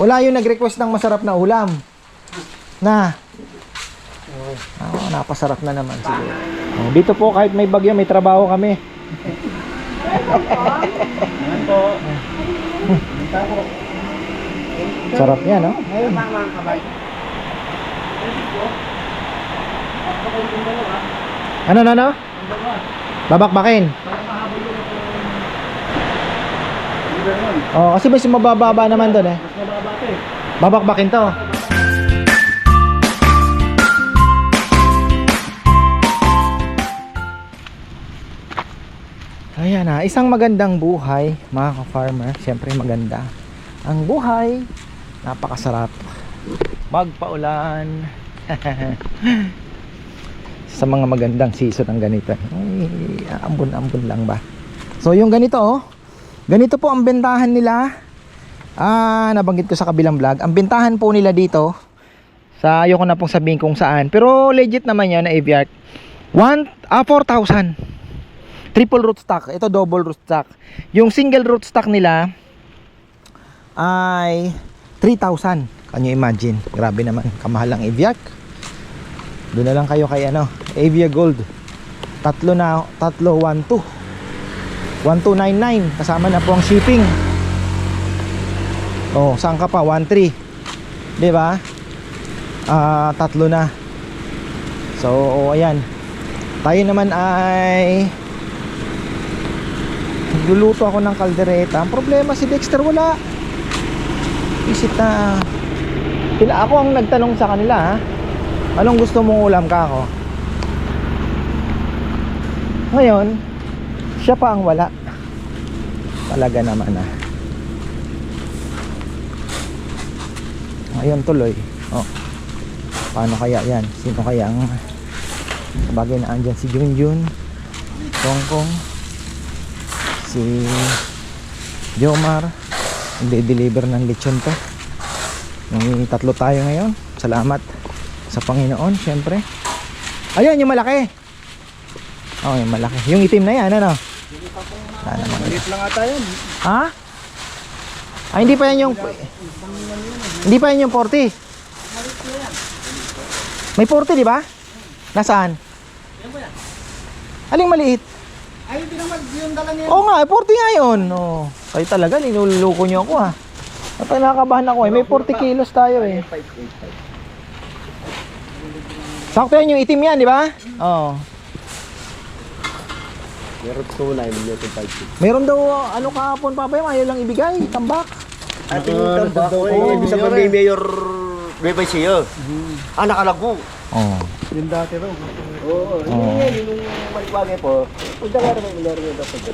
Wala yung nag-request ng masarap na ulam. Na. Oo, napasarap na naman siguro. Oh, dito po kahit may bagyo, may trabaho kami. Sarap yan, no? Ano, ano, ano? Babakbakin. Oh, kasi mas mabababa naman doon eh. Mas mababa ito eh. Babakbakin to. Ayan na, isang magandang buhay mga ka-farmer. Siyempre maganda. Ang buhay, napakasarap. Magpaulan. Sa mga magandang season ng ganito. Ay, ambon-ambon lang ba? So yung ganito oh. Ganito po ang bentahan nila. Ah, nabanggit ko sa kabilang vlog. Ang bentahan po nila dito sa ayoko na pong sabihin kung saan. Pero legit naman 'yan na aviark. 1 ah 4,000. Triple rootstock. Ito double rootstock. Yung single rootstock nila ay 3,000. Can you imagine? Grabe naman. Kamahal ang aviark. Doon na lang kayo kay ano, Avia Gold. Tatlo na, tatlo 12. 1299 kasama na po ang shipping. Oh, saan ka pa? 13. 'Di ba? Ah, tatlo na. So, oh, ayan. Tayo naman ay Nagluluto ako ng kaldereta. Ang problema si Dexter wala. Isip na Pila ako ang nagtanong sa kanila ha. Anong gusto mong ulam ka ako? Ngayon, siya pa ang wala. Talaga naman ah. Ngayon tuloy. Oh. Paano kaya yan? Sino kaya ang sabagay na andyan si Junjun, Kongkong, si Jomar, nagde-deliver ng lechon to. May tatlo tayo ngayon. Salamat sa Panginoon, syempre. Ayun, yung malaki. Oh, yung malaki. Yung itim na yan, ano? Maliit lang ata yun. Ha? Ah, hindi pa yan yung... Hindi pa yan yung 40. May 40, di ba? Nasaan? Aling maliit? Ay, hindi naman yung dala niya. Oo nga, 40 nga yun. Oh, kayo talaga, niluluko nyo ako ha. At nakakabahan ako eh. May 40 kilos tayo eh. Sakto yan yung itim yan, di ba? Oo. Meron tunay, may 5 Meron daw, ano kahapon pa ba ayaw lang ibigay, tambak. Ating tambak ko eh. Ibig sabihin may mayor Bebay siya. Ah, nakalago. Oo. Yung dati raw. Oo. Hindi yan, yung maliwagay po. Punta nga naman, meron yung dapat.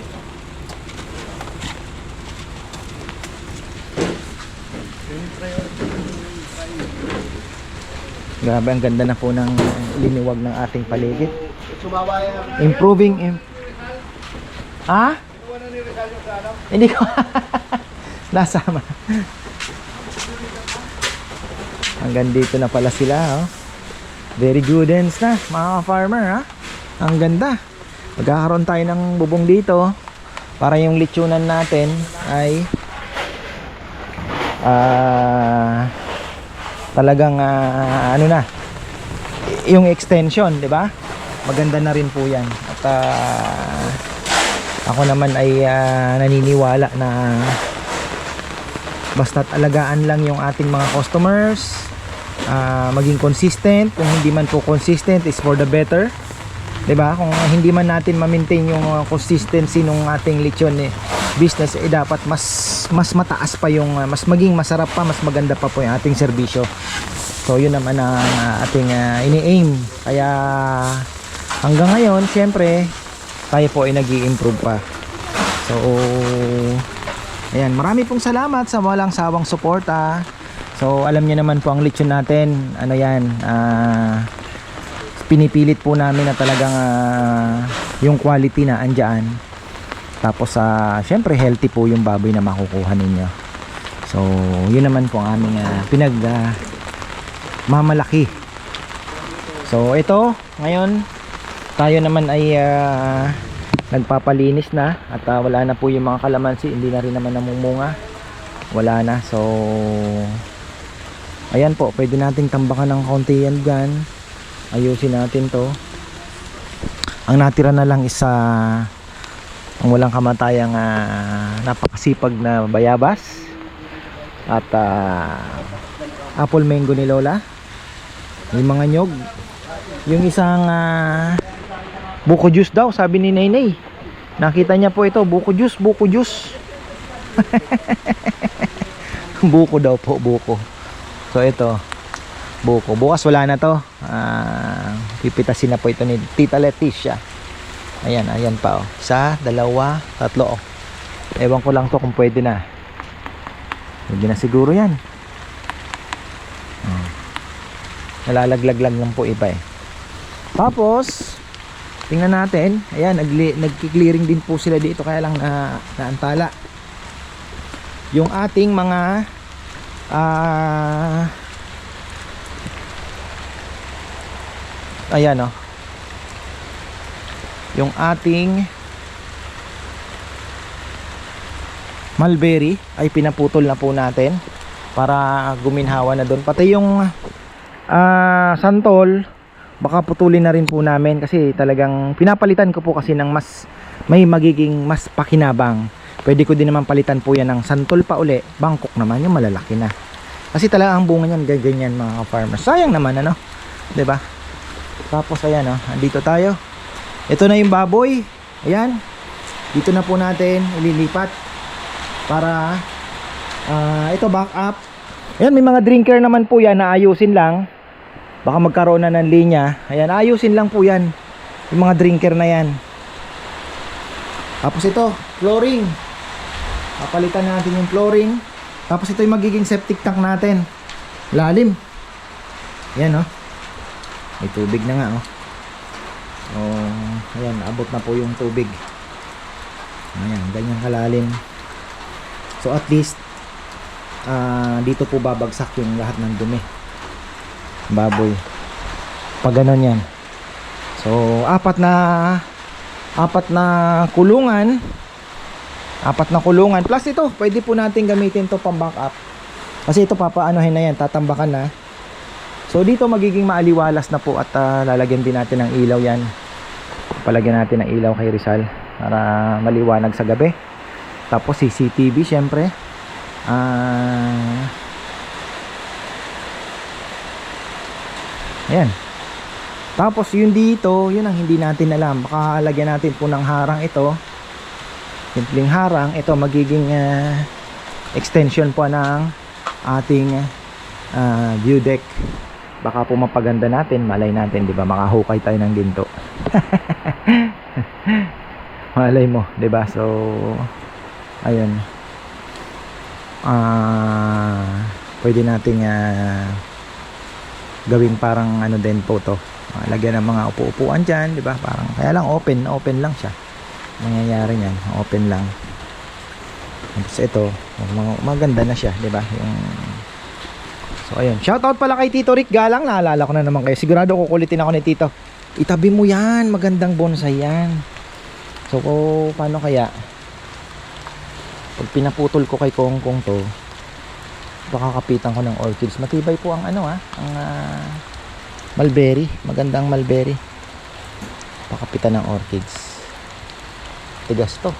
Grabe, ang ganda na po ng liniwag ng ating paligid. Ha? Hindi ko nasama. Hanggang dito na pala sila, oh. Very good ends na, mga farmer, ha? Ang ganda. Magkakaroon tayo ng bubong dito para yung lechonan natin ay ah talagang ah, ano na yung extension, 'di ba? Maganda na rin po 'yan. At ah, ako naman ay ah, naniniwala na basta't alagaan lang yung ating mga customers, ah, maging consistent. Kung hindi man po consistent is for the better. ba? Kung hindi man natin ma-maintain yung ah, consistency ng ating lechon eh, business eh dapat mas mas mataas pa yung ah, mas maging masarap pa, mas maganda pa po yung ating serbisyo. So yun naman ang ah, ating ah, ini-aim. Kaya hanggang ngayon, syempre, tayo po ay nag improve pa. So, ayan, marami pong salamat sa walang sawang suporta. So, alam niyo naman po ang lechon natin, ano yan, ah, pinipilit po namin na talagang ah, yung quality na andyan. Tapos, ah, syempre, healthy po yung baboy na makukuha ninyo. So, yun naman po ang aming ah, pinag ah, mamalaki. So, ito, ngayon, tayo naman ay ah, nagpapalinis na at ah, wala na po yung mga kalamansi, hindi na rin naman namumunga. wala na. So, ayan po, pwede nating tambakan ng kaunti yan dyan. Ayusin natin to. Ang natira na lang is ah, ang walang kamatayang ah, napakasipag na bayabas at ah, apple mango ni Lola. Yung mga nyog. Yung isang ah, buko juice daw, sabi ni Nainay. Nakita niya po ito, buko juice, buko juice. buko daw po, buko. So ito, buko. Bukas wala na to. Ah, pipitasin na po ito ni Tita Leticia. Ayan, ayan pa oh. Isa, dalawa, tatlo oh. Ewan ko lang to kung pwede na. Hindi na siguro yan. Hmm. Nalalaglag lang lang po iba eh. Tapos, tingnan natin. Ayan, nagki-clearing din po sila dito kaya lang na naantala. Yung ating mga ah Ayan oh. Yung ating mulberry ay pinaputol na po natin para guminhawa na doon. Pati yung ah, santol baka putulin na rin po namin kasi talagang pinapalitan ko po kasi ng mas may magiging mas pakinabang. Pwede ko din naman palitan po yan ng santol pa uli. Bangkok naman yung malalaki na. Kasi talaga ang bunga niyan ganyan mga farmers. Sayang naman ano. ba? Tapos ayan oh, andito tayo. Ito na yung baboy. Ayan. Dito na po natin ililipat para ah, ito back up. Ayan, may mga drinker naman po yan na ayusin lang. Baka magkaroon na ng linya. Ayan, ayusin lang po yan. Yung mga drinker na yan. Tapos ito, flooring. Papalitan natin yung flooring. Tapos ito yung magiging septic tank natin. Lalim. Ayan oh. May tubig na nga oh. Oh, ayan, abot na po yung tubig. Ayan, ganyan kalalim. So at least ah, dito po babagsak yung lahat ng dumi. Baboy. Pag ganun yan. So apat na apat na kulungan. Apat na kulungan plus ito, pwede po natin gamitin to pang backup. Kasi ito papaanohin na yan, tatambakan na. So dito magiging maaliwalas na po at ah, lalagyan din natin ng ilaw yan. Palagyan natin ng ilaw kay Rizal para maliwanag sa gabi. Tapos CCTV syempre. Ah Ayan. Tapos yun dito, yun ang hindi natin alam. Baka lagyan natin po ng harang ito. Simpleng harang. Ito magiging ah, extension po ng ating ah, view deck. Baka po mapaganda natin, malay natin, 'di ba? Makahukay tayo ng ginto. malay mo, 'di ba? So ayun. Ah, pwede nating ah, gawing parang ano din po to. Lagyan ng mga upo-upuan diyan, 'di ba? Parang kaya lang open, open lang siya. Mangyayari niyan, open lang. Tapos ito, maganda na siya, 'di ba? Yung So ayun, shoutout pala kay Tito Rick Galang, naalala ko na naman kayo. Sigurado kukulitin ako ni Tito. Itabi mo 'yan, magandang bonsai 'yan. So ko paano kaya? Pag pinaputol ko kay Kong Kong to, baka kapitan ko ng orchids. Matibay po ang ano ah, ang ah, mulberry, magandang mulberry. Pakapitan ng orchids. Tigas to.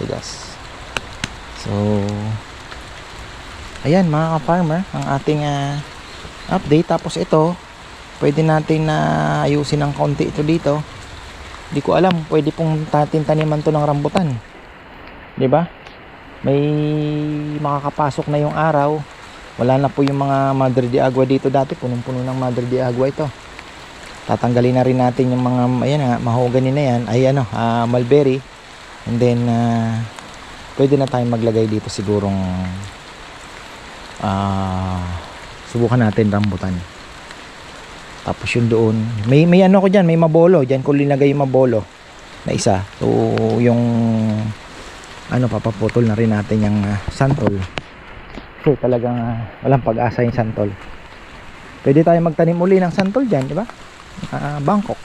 Tigas. So, ayan mga ka-farmer, ang ating ah, update. Tapos ito, pwede natin na ayusin ng konti ito dito. Hindi ko alam, pwede pong tatin taniman to ng rambutan. 'Di ba? May makakapasok na yung araw. Wala na po yung mga Madre de Agua dito dati, punong-puno ng Madre de Agua ito. Tatanggalin na rin natin yung mga ayan nga, mahogany na yan, ay ano, ah, mulberry. And then ah, pwede na tayong maglagay dito sigurong ah subukan natin rambutan. Tapos yung doon, may may ano ko diyan, may mabolo, diyan ko linagay yung mabolo na isa. So yung ano papaputol na rin natin yung ah, santol. So talagang ah, walang pag-asa yung santol. Pwede tayo magtanim uli ng santol diyan, di ba? Ah, Bangkok.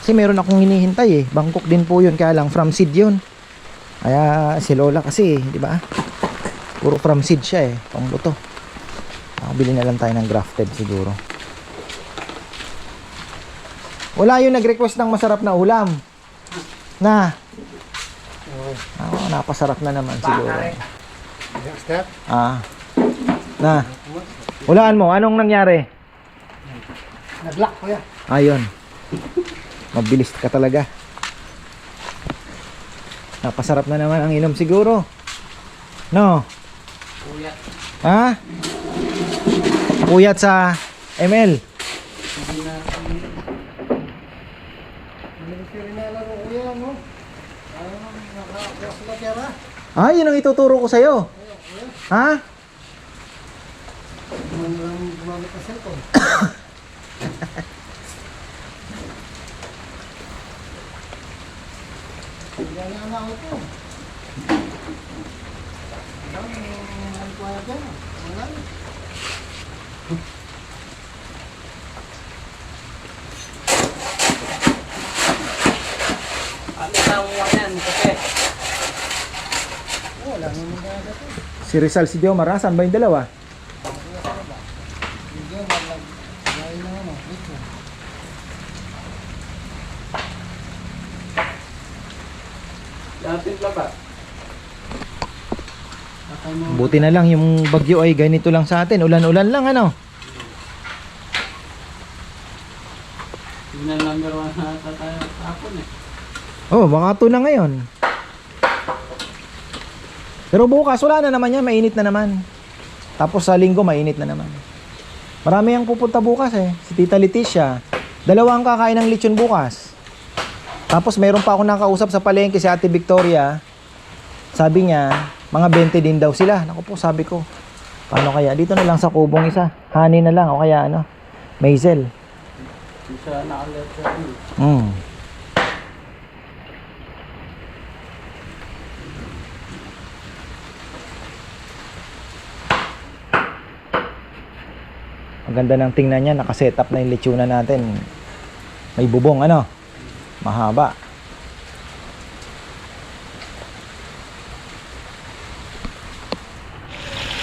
Kasi meron akong hinihintay eh. Bangkok din po yun, kaya lang from seed yun. Kaya si Lola kasi, di ba? Puro from seed siya eh, pangbuto. Nakabili na lang tayo ng grafted siguro. Wala yung nag-request ng masarap na ulam. Na. Oo, napasarap na naman siguro. Step. Ah. Na. Hulaan mo, anong nangyari? Nag-lock ko yan. Ayun. Mabilis ka talaga. Napasarap na naman ang inom siguro. No? Puyat. Ha? Puyat sa ML. Ah, yun ang ituturo ko sa'yo. Ha? Ano tawag mo yan? Kasi Si Rizal si Diomar, saan ba yung dalawa? Buti na lang yung bagyo ay ganito lang sa atin. Ulan-ulan lang ano. Yun ang number one na tayo eh. Oh, baka ito na ngayon. Pero bukas wala na naman yan, mainit na naman. Tapos sa linggo mainit na naman. Marami ang pupunta bukas eh. Si Tita Leticia. Dalawa ang kakain ng lechon bukas. Tapos meron pa ako nakausap sa palengke si Ate Victoria. Sabi niya, mga 20 din daw sila. Naku po, sabi ko. Paano kaya? Dito na lang sa kubong isa. Honey na lang o kaya ano, maisel. Yung sa nakalet sa ano. Mm. Ang ganda ng tingnan niya, nakaset up na yung lechuna natin. May bubong ano? Mahaba.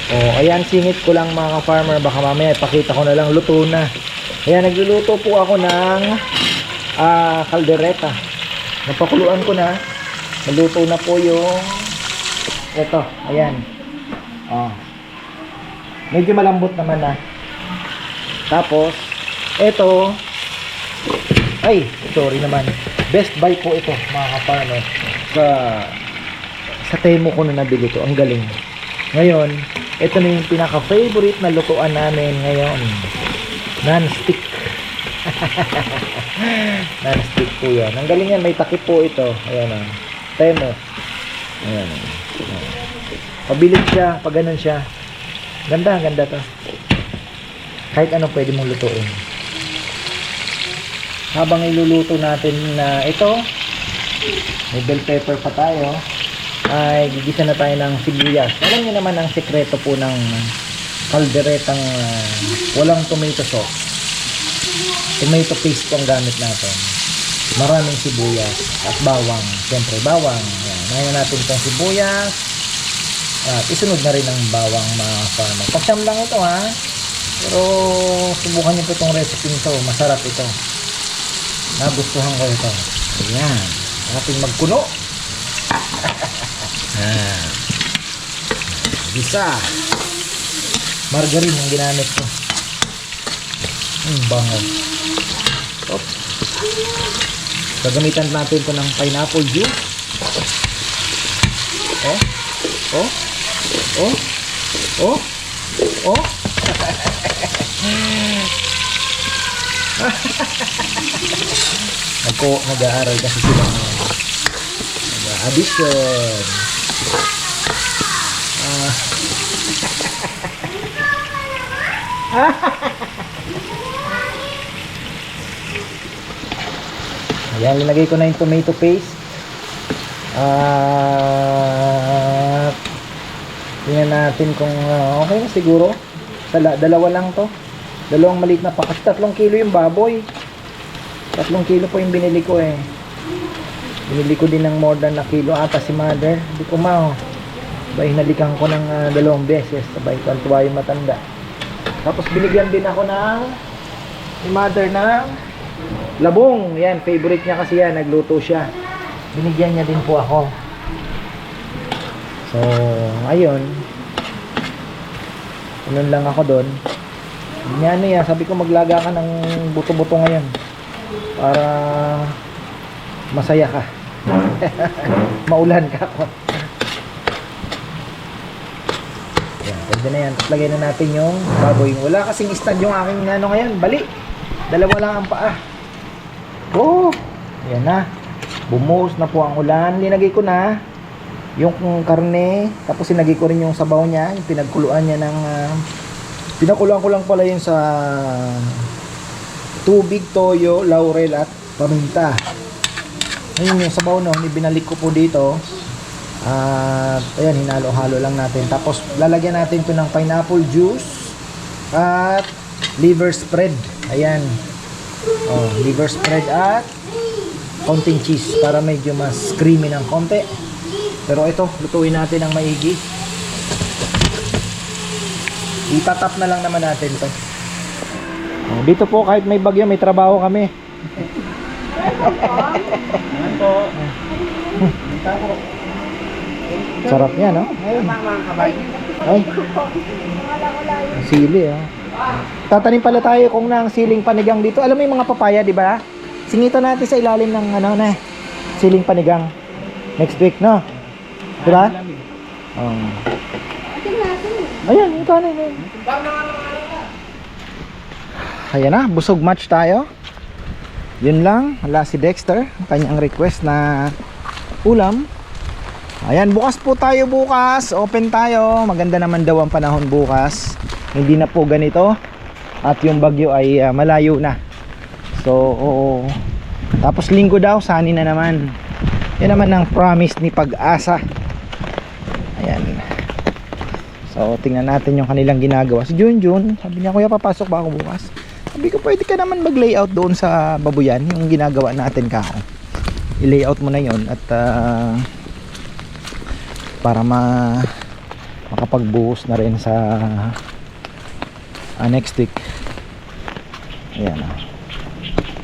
Oh, ayan singit ko lang mga farmer baka mamaya ipakita ko na lang luto na. Ayan nagluluto po ako ng ah kaldereta. Napakuluan ko na. Naluto na po yung ito, ayan. Oh. Medyo malambot naman na. Tapos ito ay, sorry naman. Best buy po ito, mga kaparmer. Sa sa Temo ko na nabili to. Ang galing. Ngayon, ito na yung pinaka-favorite na lutuan namin ngayon. Non-stick. Non-stick po yan. Ang galing yan, may takip po ito. Ayan o. Temo. Ayan o. Pabilis siya, pag ganun siya. Ganda, ganda to. Kahit ano pwede mong lutuin. Habang iluluto natin na ito, may bell pepper pa tayo, ay gigisa na tayo ng sibuyas. Alam niyo naman ang sekreto po ng kalderetang ah, walang tomato sauce. Tomato paste po ang gamit natin. Maraming sibuyas at bawang. Siyempre bawang. Ngayon natin itong sibuyas. At isunod na rin ang bawang mga farmer. Pasyam lang ito ha. Pero subukan niyo po itong recipe nito. Masarap ito. Nagustuhan ko ito. Ayan. Ating magkulo. Ah. Bisa. Margarine ang ginamit ko. Hmm, bango. Op. Gagamitan natin ito ng pineapple juice. Oh. Oh. Oh. Oh. Oh. Nagko, nag-aaral kasi sila. Nag-addition. Ah. Ayan, linagay ko na yung tomato paste. At tingnan natin kung ah, okay na siguro. Dala, dalawa lang to. Dalawang maliit na pakas. Tatlong kilo yung baboy. Tatlong kilo po yung binili ko eh. Binili ko din ng more than a kilo ata si mother. Hindi ko mao. Sabay hinalikan ko ng ah, dalawang beses. Sabay tuwa yung matanda. Tapos binigyan din ako ng ni mother ng labong. Yan, favorite niya kasi yan. Nagluto siya. Binigyan niya din po ako. So, ayun. Ganun lang ako doon. Yan, sabi ko maglaga ka ng buto-buto ngayon. Para masaya ka. Maulan ka ako. Yan, pwede na yan. Tapos lagay na natin yung baboy. Wala kasing stand yung aking ano ngayon. Bali. Dalawa lang ang paa. Oh, yan na. Bumuhos na po ang ulan. Linagay ko na yung karne. Tapos sinagay ko rin yung sabaw niya. Yung pinagkuluan niya ng... ah, pinakuluan ko lang pala yun sa tubig, toyo, laurel at paminta. Ayun yung sabaw no, binalik ko po dito. At ayan, hinalo-halo lang natin. Tapos lalagyan natin to ng pineapple juice at liver spread. Ayan. Oh, liver spread at konting cheese para medyo mas creamy ng konti. Pero ito, lutuin natin ng maigi. Itatap na lang naman natin ito. Oh, dito po kahit may bagyo, may trabaho kami. Sarap yan, no? Ay. Sili, oh. Tatanim pala tayo kung ng siling panigang dito. Alam mo yung mga papaya, di ba? Singito natin sa ilalim ng ano na, siling panigang. Next week, no? Di ba? Oh. Ayan, ito na yun. Ayan na, busog match tayo. Yun lang, wala si Dexter, ang kanyang request na ulam. Ayan, bukas po tayo bukas. Open tayo. Maganda naman daw ang panahon bukas. Hindi na po ganito. At yung bagyo ay ah, malayo na. So, oo. Tapos linggo daw, sani na naman. Yan naman ang promise ni Pag-asa. So, tingnan natin yung kanilang ginagawa. Si Junjun, sabi niya, kuya, papasok ba ako bukas? Sabi ko, pwede ka naman mag-layout doon sa babuyan, yung ginagawa natin kako. I-layout mo na yon at ah, para ma makapagbuhos na rin sa ah, next week. Ayan ah.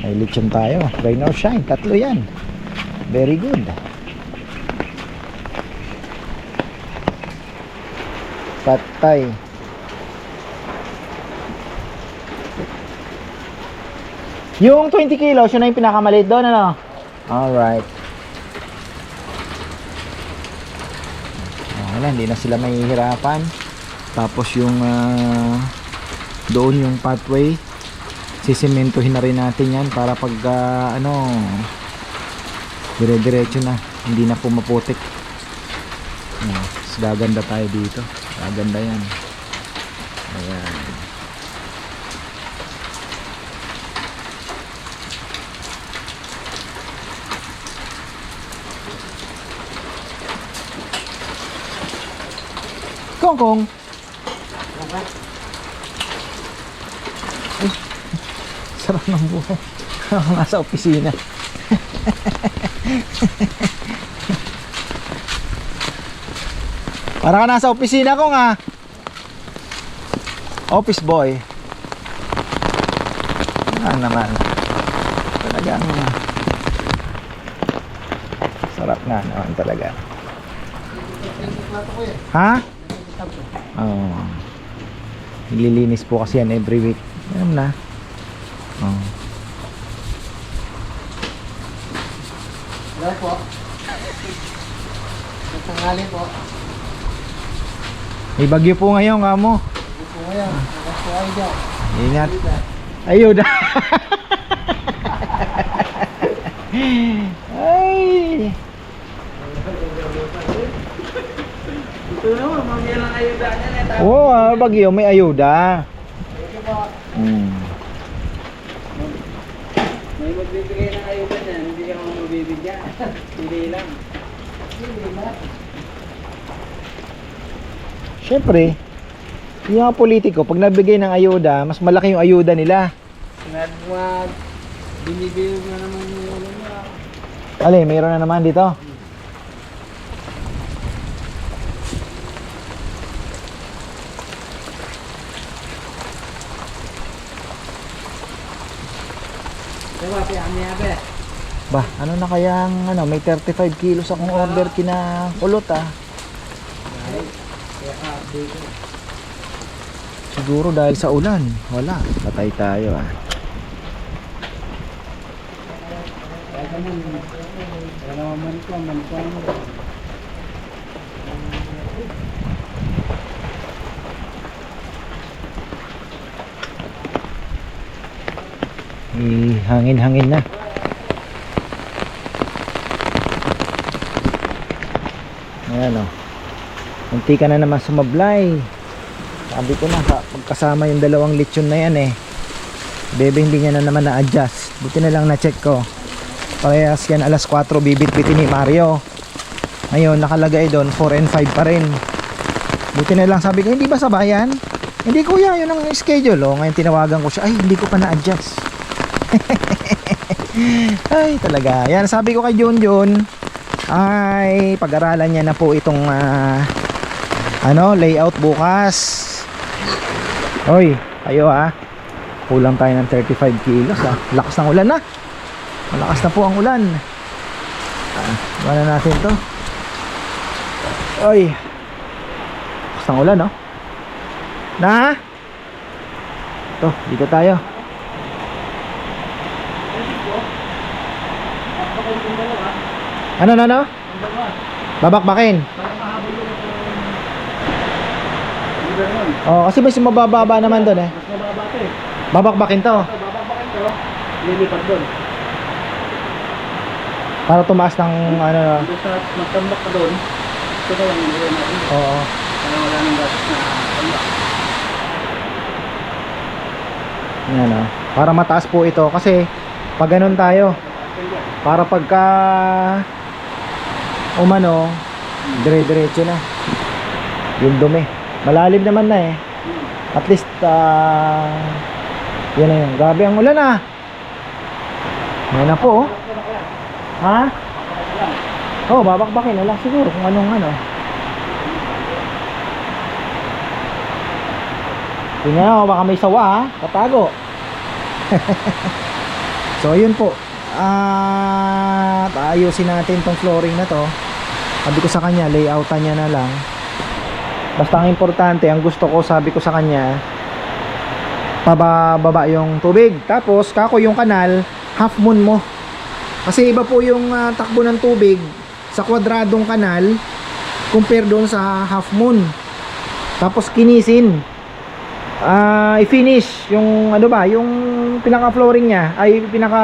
May lechon tayo. Rain or shine. Tatlo yan. Very good. Patay. Yung 20 kilos, yun na yung pinakamaliit doon, ano? Alright. Wala, hindi na sila mahihirapan. Tapos yung ah, doon yung pathway, sisimentohin na rin natin yan para pag ah, ano, dire-diretso na. Hindi na po maputik. Ah, mas gaganda tayo dito. Gaganda yan. Ayan. Kong Kong. Ay, sarap ng buhay. Nasa opisina. Para ka nasa opisina ko nga. Office boy. Ah naman. Talagang sarap nga naman talaga. Ha? Oo. Oh. Nililinis po kasi yan every week. Alam na. Oh. Wala po. Tanghali po. May bagyo po ngayon, kamo. Ngayon. Wala po ay dyan. Ingat. Ayun. Ay. Lang. Oo, oh, bagyo may ayuda. Hmm. May magbibigay ng ayuda niyan, hindi ako mabibigyan. Hindi lang. Siyempre, yung mga politiko, pag nabigay ng ayuda, mas malaki yung ayuda nila. Nagwag. Binibigyan na naman yung ulo niya. Ali, mayroon na naman dito. Ba, ano na kaya ang ano, may 35 kilos akong order kina kulot ah. Siguro dahil sa ulan. Wala, patay tayo ah. Eh, hangin-hangin na. Ayan o. Munti ka na naman sumablay. Sabi ko na, ka- magkasama yung dalawang lechon na yan eh. Bebe, hindi niya na naman na-adjust. Buti na lang na-check ko. Parehas yan alas 4 bibit-bitin ni Mario. Ngayon, nakalagay doon 4 and 5 pa rin. Buti na lang sabi ko, hindi ba sabayan? Hindi kuya, yun ang schedule. O, ngayon tinawagan ko siya, ay hindi ko pa na-adjust. ay talaga. Yan, sabi ko kay Jun Jun, ay pag-aralan niya na po itong ah, ano, layout bukas. Hoy, ayo ah. Kulang tayo ng 35 kilos ah. Lakas ng ulan na. Malakas na po ang ulan. Ah, na natin to. Oy. Lakas ng ulan, no? Na? Ito, dito tayo. Ano, ano, ano? Babakbakin. Oh, kasi mas mabababa naman doon eh. Mas mababa ito eh. Babakbakin to. Ito, babakbakin to. Lilipat doon. Para tumaas ng ano. Doon sa magtambak ka doon. Ito na lang yung natin. Oo. Para wala nang gastos na tambak. Yan oh. Para mataas po ito kasi pag ganun tayo, para pagka umano, dire-diretso na. Yung dumi. Malalim naman na eh. At least ah yan na yun. Grabe ang ulan ah. Yan na po oh. Ha? Oh, babakbakin na siguro kung anong ano. Tingnan mo, baka may sawa ha. Katago. so, ayun po. Ah, ayusin natin tong flooring na to. Sabi ko sa kanya, layoutan niya na lang. Basta ang importante, ang gusto ko, sabi ko sa kanya, pababa yung tubig. Tapos, kako yung kanal, half moon mo. Kasi iba po yung ah, takbo ng tubig sa kwadradong kanal compare doon sa half moon. Tapos kinisin. Ah, i-finish yung ano ba, yung pinaka flooring niya ay pinaka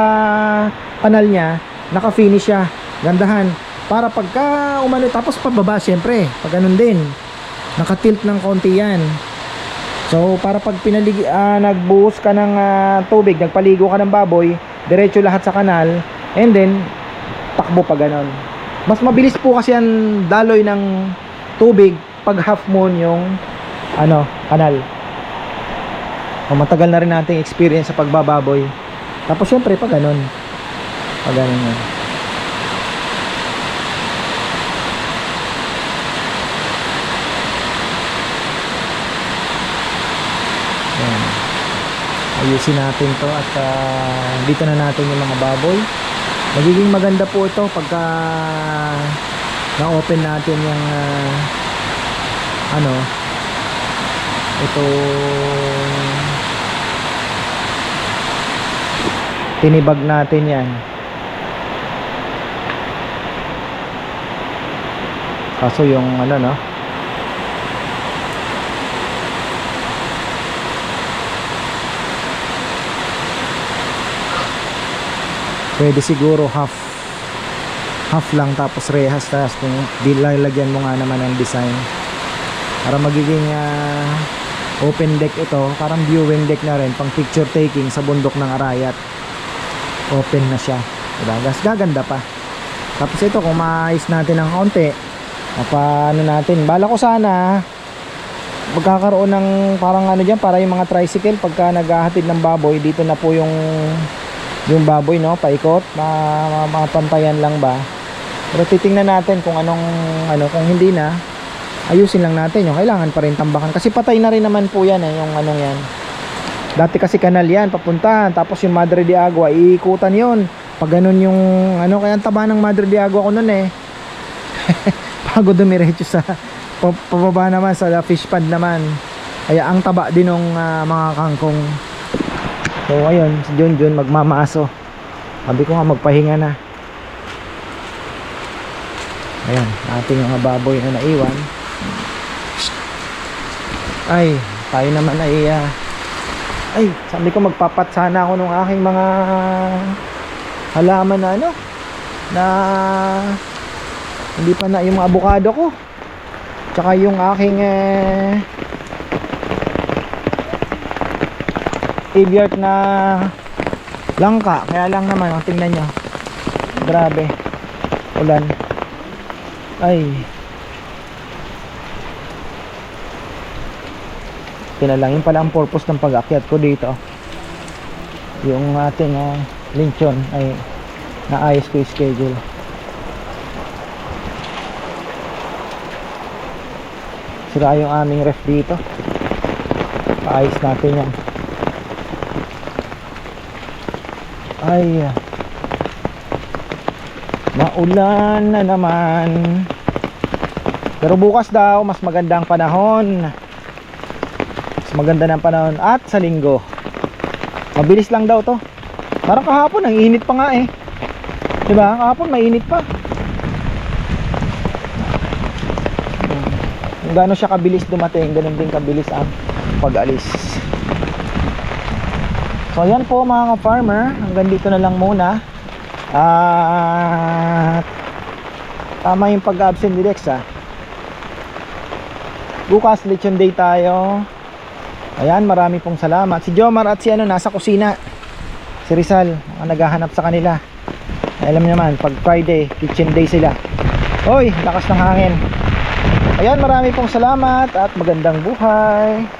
kanal niya, naka-finish siya. Gandahan para pagka umano tapos pababa syempre, pag ganun din. Naka-tilt ng konti 'yan. So para pag pinalig ah, nagbuhos ka ng ah, tubig, nagpaligo ka ng baboy, diretso lahat sa kanal and then takbo pa ganon. Mas mabilis po kasi ang daloy ng tubig pag half moon yung ano, kanal. O, matagal na rin nating experience sa pagbababoy. Tapos syempre pag ganon. Pag ganon Ayusin natin to at ah, dito na natin yung mga baboy. Magiging maganda po ito pagka na-open natin yung ah, ano ito tinibag natin yan kaso yung ano no pwede siguro half half lang tapos rehas tapos kung dilalagyan mo nga naman ng design. Para magiging ah, open deck ito parang viewing deck na rin pang picture taking sa bundok ng Arayat. Open na siya diba? gaganda pa. Tapos ito kung maayos natin ng konti paano natin? Bala ko sana magkakaroon ng parang ano dyan para yung mga tricycle pagka naghahatid ng baboy dito na po yung yung baboy no? Paikot? Ma, ma, mapantayan lang ba? Pero titingnan natin kung anong ano kung hindi na ayusin lang natin yung kailangan pa rin tambakan. Kasi patay na rin naman po yan eh yung anong yan. Dati kasi kanal yan papuntahan. Tapos yung Madre de Agua iikutan yon pag ganun yung ano kaya ang taba ng Madre de Agua ko nun eh. Bago dumiretso sa pa- pababa naman sa fish pond naman. Kaya ang taba din ng mga kangkong so ayun si Junjun magmamaso sabi ko nga magpahinga na. Ayan ating mga baboy na naiwan. Ay tayo naman ay ah, ay sabi ko magpapat sana ako ng aking mga halaman na ano na hindi pa na yung mga abukado ko. Tsaka yung aking eh, aviart na langka. Kaya lang naman oh, tingnan nyo. Grabe. Ulan. Ay. Pinalangin pala ang purpose ng pag-akyat ko dito. Yung ating uh, lechon ay naayos ko yung schedule. Sira yung aming ref dito. Paayos natin yan ay maulan na naman. Pero bukas daw mas maganda ang panahon. Mas maganda ng panahon. At sa linggo mabilis lang daw to. Parang kahapon ang init pa nga eh. Diba? Kahapon mainit pa. Kung siya kabilis dumating ganun din kabilis ang pag-alis so yan po mga ka-farmer. Hanggang dito na lang muna. At tama yung pag-absent ni Dex ah bukas lechon day tayo. Ayan marami pong salamat. Si Jomar at si ano nasa kusina. Si Rizal ang naghahanap sa kanila. Alam naman pag Friday kitchen day sila. Hoy, lakas ng hangin. Ayan, marami pong salamat at magandang buhay.